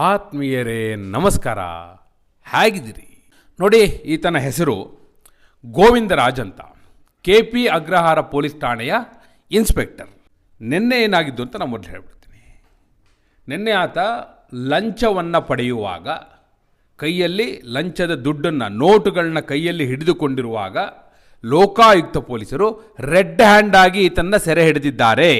ಆತ್ಮೀಯರೇ, ನಮಸ್ಕಾರ. ಹೇಗಿದ್ದೀರಿ? ನೋಡಿ, ಈತನ ಹೆಸರು ಗೋವಿಂದರಾಜ್ ಅಂತ ಕೆ ಪಿ ಅಗ್ರಹಾರ ಪೊಲೀಸ್ ಠಾಣೆಯ ಇನ್ಸ್ಪೆಕ್ಟರ್. ನಿನ್ನೆ ಏನಾಗಿದ್ದು ಅಂತ ನಾನು ಮೊದಲು ಹೇಳ್ಬಿಡ್ತೀನಿ. ನಿನ್ನೆ ಆತ ಲಂಚವನ್ನು ಪಡೆಯುವಾಗ, ಕೈಯಲ್ಲಿ ಲಂಚದ ದುಡ್ಡನ್ನು ನೋಟುಗಳನ್ನ ಕೈಯಲ್ಲಿ ಹಿಡಿದುಕೊಂಡಿರುವಾಗ, ಲೋಕಾಯುಕ್ತ ಪೊಲೀಸರು ರೆಡ್ ಹ್ಯಾಂಡ್ ಆಗಿ ಈತನ್ನ ಸೆರೆ ಹಿಡಿದಿದ್ದಾರೆ.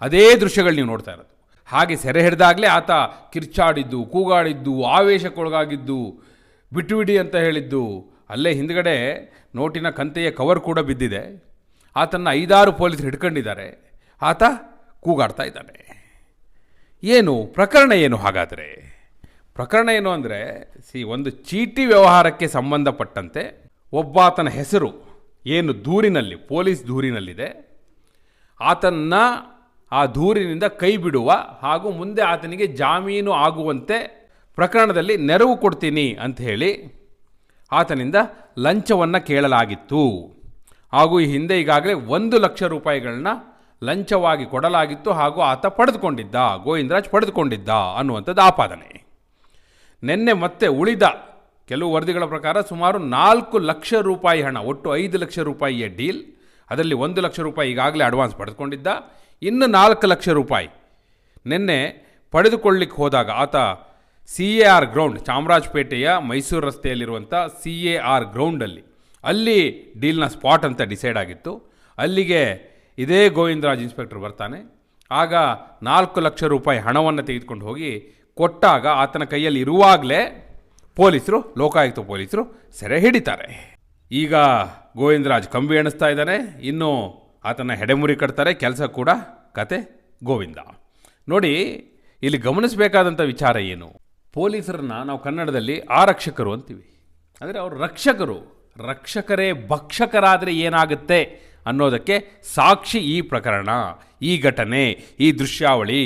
ಅದೇ ದೃಶ್ಯಗಳು ನೀವು ನೋಡ್ತಾ ಇರೋದು. ಹಾಗೆ ಸೆರೆ ಹಿಡಿದಾಗಲೇ ಆತ ಕಿರ್ಚಾಡಿದ್ದು, ಕೂಗಾಡಿದ್ದು, ಆವೇಶಕ್ಕೊಳಗಾಗಿದ್ದು ಬಿಟ್ಟು ಬಿಡಿ ಅಂತ ಹೇಳಿದ್ದು. ಅಲ್ಲೇ ಹಿಂದ್ಗಡೆ ನೋಟಿನ ಕಂತೆಯ ಕವರ್ ಕೂಡ ಬಿದ್ದಿದೆ. ಆತನ ಐದಾರು ಪೊಲೀಸರು ಹಿಡ್ಕೊಂಡಿದ್ದಾರೆ. ಆತ ಕೂಗಾಡ್ತಾ ಇದ್ದಾನೆ. ಏನು, ಪ್ರಕರಣ ಏನು ಹಾಗಾದರೆ? ಪ್ರಕರಣ ಏನು ಅಂದರೆ, ಸಿ, ಒಂದು ಚೀಟಿ ವ್ಯವಹಾರಕ್ಕೆ ಸಂಬಂಧಪಟ್ಟಂತೆ ಒಬ್ಬಾತನ ಹೆಸರು, ಏನು ದೂರಿನಲ್ಲಿ, ಪೊಲೀಸ್ ದೂರಿನಲ್ಲಿದೆ. ಆತನ್ನ ಆ ದೂರಿನಿಂದ ಕೈ ಬಿಡುವ ಹಾಗೂ ಮುಂದೆ ಆತನಿಗೆ ಜಾಮೀನು ಆಗುವಂತೆ ಪ್ರಕರಣದಲ್ಲಿ ನೆರವು ಕೊಡ್ತೀನಿ ಅಂತ ಹೇಳಿ ಆತನಿಂದ ಲಂಚವನ್ನು ಕೇಳಲಾಗಿತ್ತು. ಹಾಗೂ ಈ ಹಿಂದೆ ಈಗಾಗಲೇ ಒಂದು ಲಕ್ಷ ರೂಪಾಯಿಗಳನ್ನ ಲಂಚವಾಗಿ ಕೊಡಲಾಗಿತ್ತು ಹಾಗೂ ಆತ ಪಡೆದುಕೊಂಡಿದ್ದ, ಗೋವಿಂದರಾಜ್ ಪಡೆದುಕೊಂಡಿದ್ದ ಅನ್ನುವಂಥದ್ದು ಆಪಾದನೆ ನಿನ್ನೆ ಮತ್ತೆ ಉಳಿದ ಕೆಲವು ವರದಿಗಳ ಪ್ರಕಾರ ಸುಮಾರು ನಾಲ್ಕು ಲಕ್ಷ ರೂಪಾಯಿ ಹಣ, ಒಟ್ಟು ಐದು ಲಕ್ಷ ರೂಪಾಯಿಯ ಡೀಲ್ ಅದರಲ್ಲಿ ಒಂದು ಲಕ್ಷ ರೂಪಾಯಿ ಈಗಾಗಲೇ ಅಡ್ವಾನ್ಸ್ ಪಡೆದುಕೊಂಡಿದ್ದ. ಇನ್ನು ನಾಲ್ಕು ಲಕ್ಷ ರೂಪಾಯಿ. ನಿನ್ನೆ ಪಡೆದುಕೊಳ್ಳಿಕ್ಕೆ ಹೋದಾಗ ಆತ ಸಿ ಎ ಆರ್ ಗ್ರೌಂಡ್ ಚಾಮರಾಜಪೇಟೆಯ ಮೈಸೂರು ರಸ್ತೆಯಲ್ಲಿರುವಂಥ ಸಿ ಎ ಆರ್ ಗ್ರೌಂಡಲ್ಲಿ ಅಲ್ಲಿ. ಡೀಲ್ನ ಸ್ಪಾಟ್ ಅಂತ ಡಿಸೈಡ್ ಆಗಿತ್ತು. ಅಲ್ಲಿಗೆ ಇದೇ ಗೋವಿಂದರಾಜ್ ಇನ್ಸ್ಪೆಕ್ಟರ್ ಬರ್ತಾನೆ. ಆಗ ನಾಲ್ಕು ಲಕ್ಷ ರೂಪಾಯಿ ಹಣವನ್ನು ತೆಗೆದುಕೊಂಡು ಹೋಗಿ ಕೊಟ್ಟಾಗ ಆತನ ಕೈಯಲ್ಲಿ ಇರುವಾಗಲೇ ಪೊಲೀಸರು, ಲೋಕಾಯುಕ್ತ ಪೊಲೀಸರು ಸೆರೆ ಹಿಡಿತಾರೆ. ಈಗ ಗೋವಿಂದರಾಜ್ ಕಂಬಿ ಎಣಿಸ್ತಾ ಇದ್ದಾನೆ. ಇನ್ನು ಆತನ ಹೆಡೆಮುರಿ ಕಟ್ತಾರೆ. ಕೆಲಸ ಕೂಡ ಕತೆ ಗೋವಿಂದ. ನೋಡಿ, ಇಲ್ಲಿ ಗಮನಿಸಬೇಕಾದಂಥ ವಿಚಾರ ಏನು? ಪೊಲೀಸರನ್ನ ನಾವು ಕನ್ನಡದಲ್ಲಿ ಆರಕ್ಷಕರು ಅಂತೀವಿ. ಅಂದರೆ ಅವರು ರಕ್ಷಕರು. ರಕ್ಷಕರೇ ಭಕ್ಷಕರಾದರೆ ಏನಾಗುತ್ತೆ ಅನ್ನೋದಕ್ಕೆ ಸಾಕ್ಷಿ ಈ ಪ್ರಕರಣ, ಈ ಘಟನೆ, ಈ ದೃಶ್ಯಾವಳಿ.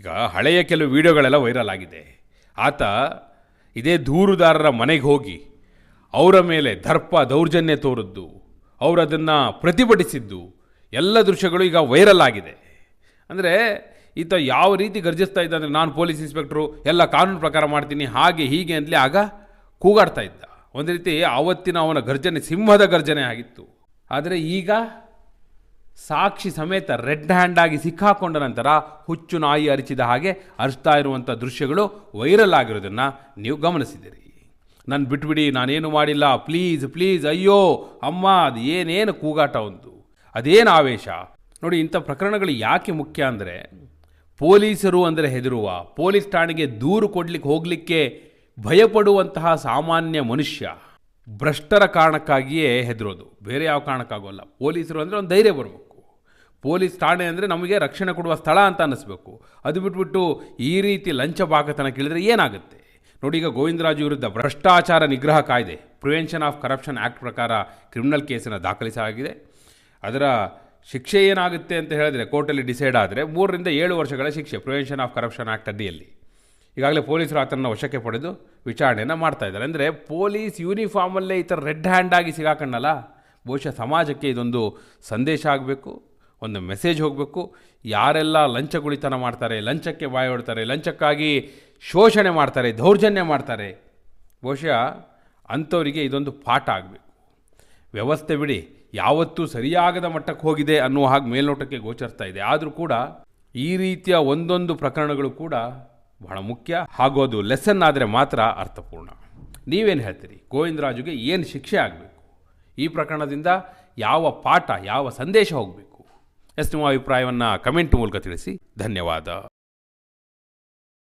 ಈಗ ಹಳೆಯ ಕೆಲವು ವಿಡಿಯೋಗಳೆಲ್ಲ ವೈರಲ್ ಆಗಿದೆ. ಆತ ಇದೇ ದೂರುದಾರರ ಮನೆಗೆ ಹೋಗಿ ಅವರ ಮೇಲೆ ದರ್ಪ ದೌರ್ಜನ್ಯ ತೋರಿದ್ದು, ಅವರು ಅದನ್ನು ಪ್ರತಿಭಟಿಸಿದ್ದು, ಎಲ್ಲ ದೃಶ್ಯಗಳು ಈಗ ವೈರಲ್ ಆಗಿದೆ. ಅಂದರೆ ಈತ ಯಾವ ರೀತಿ ಗರ್ಜಿಸ್ತಾ ಇದ್ದ ಅಂದರೆ ನಾನು ಪೊಲೀಸ್ ಇನ್ಸ್ಪೆಕ್ಟ್ರು, ಎಲ್ಲ ಕಾನೂನು ಪ್ರಕಾರ ಮಾಡ್ತೀನಿ, ಹಾಗೆ ಹೀಗೆ ಅಂತಲೇ ಆಗ ಕೂಗಾಡ್ತಾ ಇದ್ದ. ಒಂದು ರೀತಿ ಆವತ್ತಿನ ಅವನ ಗರ್ಜನೆ, ಸಿಂಹದ ಗರ್ಜನೆ ಆಗಿತ್ತು. ಆದರೆ ಈಗ ಸಾಕ್ಷಿ ಸಮೇತ ರೆಡ್ ಹ್ಯಾಂಡ್ ಆಗಿ ಸಿಕ್ಕಾಕೊಂಡ ನಂತರ ಹುಚ್ಚು ನಾಯಿ ಅರಿಚಿದ ಹಾಗೆ ಅರಿಸ್ತಾ ಇರುವಂಥ ದೃಶ್ಯಗಳು ವೈರಲ್ ಆಗಿರೋದನ್ನು ನೀವು ಗಮನಿಸಿದ್ದೀರಿ. ನಾನು ಬಿಟ್ಬಿಡಿ, ನಾನೇನು ಮಾಡಿಲ್ಲ. ಪ್ಲೀಸ್ ಪ್ಲೀಸ್, ಅಯ್ಯೋ, ಅಮ್ಮ, ಅದು ಏನೇನು ಕೂಗಾಟ ಒಂದು ಅದೇನು ಆವೇಶ? ನೋಡಿ, ಇಂಥ ಪ್ರಕರಣಗಳು ಯಾಕೆ ಮುಖ್ಯ ಅಂದರೆ, ಪೊಲೀಸರು ಅಂದರೆ ಹೆದರುವ, ಪೊಲೀಸ್ ಠಾಣೆಗೆ ದೂರು ಕೊಡ್ಲಿಕ್ಕೆ ಹೋಗಲಿಕ್ಕೆ ಭಯಪಡುವಂತಹ ಸಾಮಾನ್ಯ ಮನುಷ್ಯ ಭ್ರಷ್ಟರ ಕಾರಣಕ್ಕಾಗಿಯೇ ಹೆದರೋದು. ಬೇರೆ ಯಾವ ಕಾರಣಕ್ಕಾಗೋಲ್ಲ. ಪೊಲೀಸರು ಅಂದರೆ ಒಂದು ಧೈರ್ಯ ಬರಬೇಕು. ಪೊಲೀಸ್ ಠಾಣೆ ಅಂದರೆ ನಮಗೆ ರಕ್ಷಣೆ ಕೊಡುವ ಸ್ಥಳ ಅಂತ ಅನ್ನಿಸ್ಬೇಕು. ಅದು ಬಿಟ್ಬಿಟ್ಟು ಈ ರೀತಿ ಲಂಚ ಬಾಕತನ ಕೇಳಿದರೆ ಏನಾಗುತ್ತೆ? ನೋಡಿ ಈಗ ಗೋವಿಂದರಾಜು ವಿರುದ್ಧ ಭ್ರಷ್ಟಾಚಾರ ನಿಗ್ರಹ ಕಾಯ್ದೆ ಪ್ರಿವೆನ್ಷನ್ ಆಫ್ ಕರಪ್ಷನ್ ಆ್ಯಕ್ಟ್ ಪ್ರಕಾರ ಕ್ರಿಮಿನಲ್ ಕೇಸನ್ನು ದಾಖಲಿಸಲಾಗಿದೆ. ಅದರ ಶಿಕ್ಷೆ ಏನಾಗುತ್ತೆ ಅಂತ ಹೇಳಿದ್ರೆ ಕೋರ್ಟಲ್ಲಿ ಡಿಸೈಡ್ ಆದರೆ ಮೂರರಿಂದ ಏಳು ವರ್ಷಗಳ ಶಿಕ್ಷೆ ಪ್ರಿವೆನ್ಷನ್ ಆಫ್ ಕರಪ್ಷನ್ ಆ್ಯಕ್ಟ್ ಅಡಿಯಲ್ಲಿ. ಈಗಾಗಲೇ ಪೊಲೀಸರು ಆತನ ವಶಕ್ಕೆ ಪಡೆದು ವಿಚಾರಣೆಯನ್ನು ಮಾಡ್ತಾ ಇದ್ದಾರೆ. ಅಂದರೆ ಪೊಲೀಸ್ ಯೂನಿಫಾರ್ಮಲ್ಲೇ ಈ ಥರ ರೆಡ್ ಹ್ಯಾಂಡ್ ಆಗಿ ಸಿಗಾಕಣ್ಣಲ್ಲ? ಬಹುಶಃ ಸಮಾಜಕ್ಕೆ ಇದೊಂದು ಸಂದೇಶ ಆಗಬೇಕು, ಒಂದು ಮೆಸೇಜ್ ಹೋಗಬೇಕು. ಯಾರೆಲ್ಲ ಲಂಚಗುಳಿತನ ಮಾಡ್ತಾರೆ, ಲಂಚಕ್ಕೆ ಬಾಯಿ ಹೊಡ್ತಾರೆ ಲಂಚಕ್ಕಾಗಿ ಶೋಷಣೆ ಮಾಡ್ತಾರೆ, ದೌರ್ಜನ್ಯ ಮಾಡ್ತಾರೆ. ಬಹುಶಃ ಅಂಥವರಿಗೆ ಇದೊಂದು ಪಾಠ ಆಗಬೇಕು. ವ್ಯವಸ್ಥೆ ಬಿಡಿ, ಯಾವತ್ತೂ ಸರಿಯಾಗದ ಮಟ್ಟಕ್ಕೆ ಹೋಗಿದೆ ಅನ್ನುವ ಹಾಗೆ ಮೇಲ್ನೋಟಕ್ಕೆ ಗೋಚರ್ತಾ ಇದೆ. ಆದರೂ ಕೂಡ ಈ ರೀತಿಯ ಒಂದೊಂದು ಪ್ರಕರಣಗಳು ಕೂಡ ಬಹಳ ಮುಖ್ಯ ಹಾಗೂ ಅದು ಲೆಸನ್ ಆದರೆ ಮಾತ್ರ ಅರ್ಥಪೂರ್ಣ. ನೀವೇನು ಹೇಳ್ತೀರಿ? ಗೋವಿಂದರಾಜುಗೆ ಏನು ಶಿಕ್ಷೆ ಆಗಬೇಕು? ಈ ಪ್ರಕರಣದಿಂದ ಯಾವ ಪಾಠ, ಯಾವ ಸಂದೇಶ ಹೋಗಬೇಕು? ಎಸ್ ನಿಮ್ಮ ಅಭಿಪ್ರಾಯವನ್ನು ಕಮೆಂಟ್ ಮೂಲಕ ತಿಳಿಸಿ. ಧನ್ಯವಾದ.